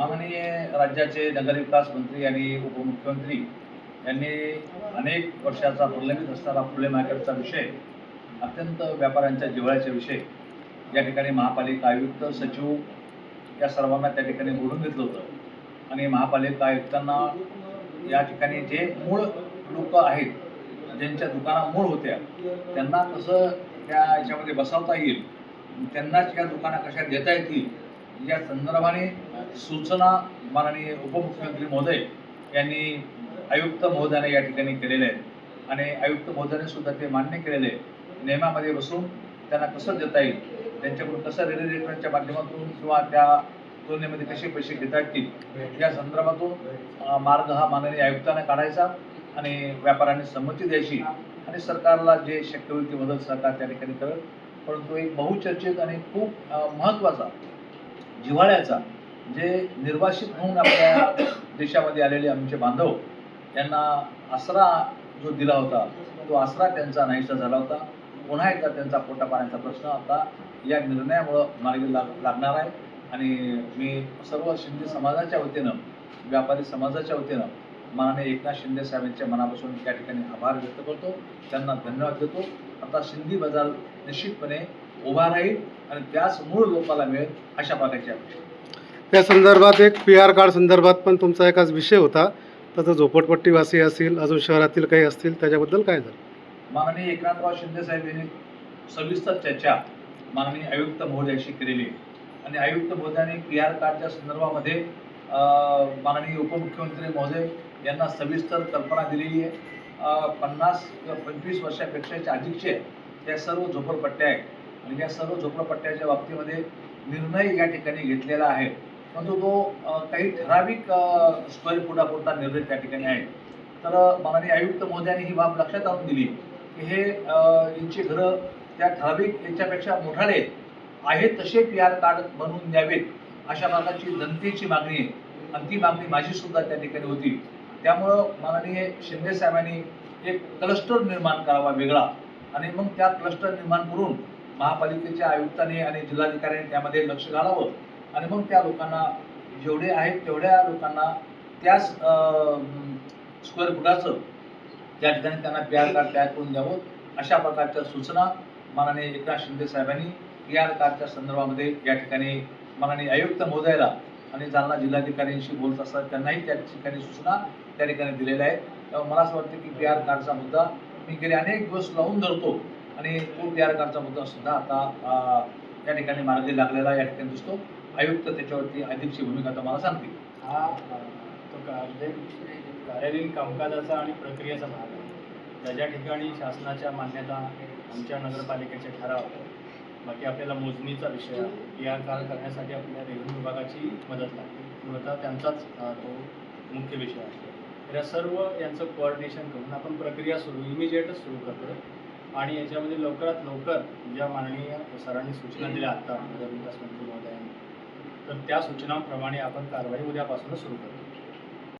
माननीय राज्याचे नगरविकास मंत्री आणि उपमुख्यमंत्री यांनी अनेक वर्षाचा प्रलंबित असणारा फुले मार्केटचा विषय अत्यंत व्यापाऱ्यांच्या जिव्हाळ्याचा विषय या ठिकाणी महापालिका आयुक्त सचिव या सर्वांना त्या ठिकाणी बोलून घेतलं होतं. आणि महापालिका आयुक्तांना या ठिकाणी जे मूळ लोक आहेत ज्यांच्या दुकाना मूळ होत्या त्यांना कसं त्या याच्यामध्ये बसवता येईल त्यांनाच या दुकाना कशा देता येतील या संदर्भाने सूचना माननीय उपमुख्यमंत्री महोदय यांनी आयुक्त महोदयाने या ठिकाणी केलेले आहेत. आणि आयुक्त महोदयाने सुद्धा ते मान्य केलेले आहे नियमामध्ये बसून त्यांना कसं देता येईल त्यांच्याकडून कसं रेडिएटरच्या माध्यमातून किंवा त्या तुलनेमध्ये कसे पैसे घेता येतील या संदर्भातून मार्ग हा माननीय आयुक्तांना काढायचा आणि व्यापाऱ्यांनी संमती द्यायची आणि सरकारला जे शक्य होईल ती मदत सरकार त्या ठिकाणी करेल. परंतु एक बहुचर्चित आणि खूप महत्त्वाचा जिव्हाळ्याचा जे निर्वासित होऊन आपल्या देशामध्ये आलेले आमचे बांधव यांना आसरा जो दिला होता तो आसरा त्यांचा नाहीसा झाला होता. पुन्हा एकदा त्यांचा पोटा पाण्याचा प्रश्न आता या निर्णयामुळं मार्गी लाग लागणार आहे. आणि मी सर्व शिंदे समाजाच्या वतीनं व्यापारी समाजाच्या वतीनं माननीय एकनाथ शिंदे साहेबांच्या मनापासून त्या ठिकाणी आभार व्यक्त करतो. त्यांना धन्यवाद देतो. आता सिंधी बाजार निश्चितपणे उभा राहील आणि त्याच मूळ लोकांना मिळेल अशा प्रकारची अपेक्षा त्या संदर्भात एक पी आर कार्ड संदर्भात पण तुमचा एकाच विषय होता. तसं झोपडपट्टीवासी असतील अजून शहरातील काही असतील त्याच्याबद्दल काय झालं? माननीय एकनाथराव शिंदे साहेब यांनी सविस्तर चर्चा माननीय आयुक्त महोदयाशी केलेली आणि आयुक्त महोदयाने पी आर कार्डच्या संदर्भामध्ये माननीय उपमुख्यमंत्री महोदय यांना सविस्तर कल्पना दिलेली आहे. पन्नास किंवा पंचवीस वर्षापेक्षाच्या अधिकचे त्या सर्व झोपडपट्ट्या आहेत. आणि या सर्व झोपडपट्ट्याच्या बाबतीमध्ये निर्णय या ठिकाणी घेतलेला आहे. परंतु तो काही ठराविक स्क्वेअर फुटापुरता निर्णय त्या ठिकाणी आहे. तर माननीय आयुक्त महोदयांनी ही बाब लक्षात आणून दिली की हे यांची घरं त्या ठराविक याच्यापेक्षा मोठाले आहेत तसे पी आर कार्ड बनवून द्यावेत अशा प्रकारची जनतेची मागणी आहे. आणि ती मागणी माझी सुद्धा त्या ठिकाणी होती. त्यामुळं माननीय शिंदे साहेबांनी एक क्लस्टर निर्माण करावा वेगळा. आणि मग त्या क्लस्टर निर्माण करून महापालिकेच्या आयुक्तांनी आणि जिल्हाधिकाऱ्यांनी त्यामध्ये लक्ष घालावं. आणि मग त्या लोकांना जेवढे आहेत तेवढ्या लोकांना त्याच स्क्वेअर फुटाचं त्या ठिकाणी त्यांना पी आर कार्ड तयार करून द्यावं. अशा प्रकारच्या सूचना माननीय एकनाथ शिंदे साहेबांनी पी आर कार्डच्या संदर्भामध्ये या ठिकाणी माननीय आयुक्त महोदयाला आणि जालना जिल्हाधिकाऱ्यांशी बोलत असतात त्यांनाही त्या ठिकाणी सूचना त्या ठिकाणी दिलेल्या आहेत. त्यामुळे मला असं वाटतं की पी आर कार्डचा मुद्दा मी गेले अनेक दिवस लावून धरतो. आणि तो पी मुद्दा सुद्धा आता त्या ठिकाणी मार्गी लागलेला या ठिकाणी दिसतो. आयुक्त त्याच्यावरती अधिकची भूमिका तुम्हाला सांगतील. हा तो म्हणजे कार्यालयीन कामकाजाचा आणि प्रक्रियेचा भाग आहे. ज्या ज्या ठिकाणी शासनाच्या मान्यता आमच्या नगरपालिकेचे ठराव बाकी आपल्याला मोजणीचा विषय या आर करण्यासाठी आपल्या रेव्हेन्यू विभागाची मदत लागते. मूलतः त्यांचाच तो मुख्य विषय आहे. तर या सर्व यांचं कोऑर्डिनेशन करून आपण प्रक्रिया सुरू इमिजिएटच सुरू करतो आणि याच्यामध्ये लवकरात लवकर ज्या माननीय सरांनी सूचना दिल्या आता नगरविकास मंत्री महोदयांनी तर त्या सूचनांप्रमाणे आपण कारवाई उद्यापासूनच सुरू करतो.